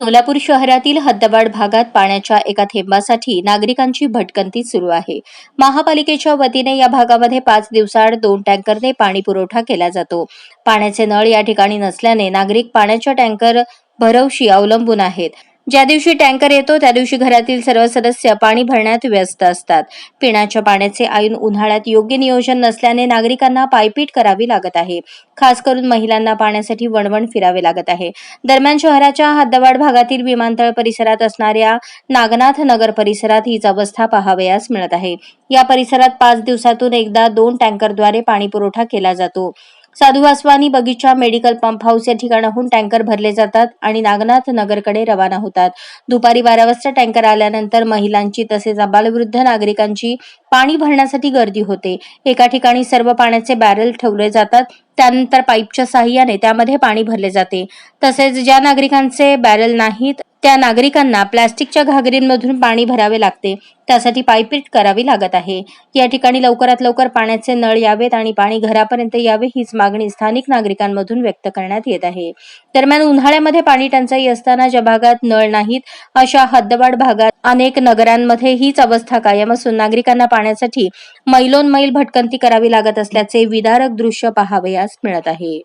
सोलापूर शहरातील हद्दवाड भागात पाण्याच्या एका थेंबासाठी नागरिकांची भटकंती सुरू आहे. महापालिकेच्या वतीने या भागामध्ये पाच दिवसाआड दोन टँकरने पाणी पुरवठा केला जातो. पाण्याचे नळ या ठिकाणी नसल्याने नागरिक पाण्याच्या टँकर भरवशी अवलंबून आहेत. ज्या दिवशी टँकर येतो त्या दिवशी घरातील सर्व सदस्य पाणी भरण्यात व्यस्त असतात. पिण्याच्या पाण्याचे आयन उन्हाळ्यात योग्य नियोजन नसल्याने नागरिकांना पायपीट करावी लागत आहे. खास करून महिलांना पाण्यासाठी वणवण फिरावे लागत आहे. दरम्यान शहराच्या हद्दवाड भागातील विमानतळ परिसरात असणाऱ्या नागनाथ नगर परिसरात हीच अवस्था पाहावयास मिळत आहे. या परिसरात पाच दिवसातून एकदा दोन टँकरद्वारे पाणी पुरवठा केला जातो. साधू वासवानी बगीचा मेडिकल पंप हाऊस या ठिकाणाहून टँकर भरले जातात आणि नागनाथ नगरकडे रवाना होतात. दुपारी बारा वाजता टँकर आल्यानंतर महिलांची तसेच अबालवृद्ध नागरिकांची पाणी भरण्यासाठी गर्दी होते. एका ठिकाणी सर्व पाण्याचे बॅरल ठेवले जातात. त्यानंतर पाईपच्या साहाय्याने त्यामध्ये पाणी भरले जाते. तसेच ज्या नागरिकांचे बॅरल नाहीत त्या नागरिकांना प्लॅस्टिकच्या घागरींमधून पाणी भरावे लागते. त्यासाठी पायपीट करावी लागत आहे. या ठिकाणी लवकरात लवकर पाण्याचे नळ यावेत आणि पाणी घरापर्यंत यावे हीच मागणी स्थानिक नागरिकांमधून व्यक्त करण्यात येत आहे. दरम्यान उन्हाळ्यामध्ये पाणी टंचाई असताना ज्या भागात नळ नाहीत अशा हद्दवाड भागात अनेक नगरांमध्ये हीच अवस्था कायम असून नागरिकांना पाण्यासाठी मैलोन मैल भटकंती करावी लागत असल्याचे विदारक दृश्य पाहावयास मिळत आहे.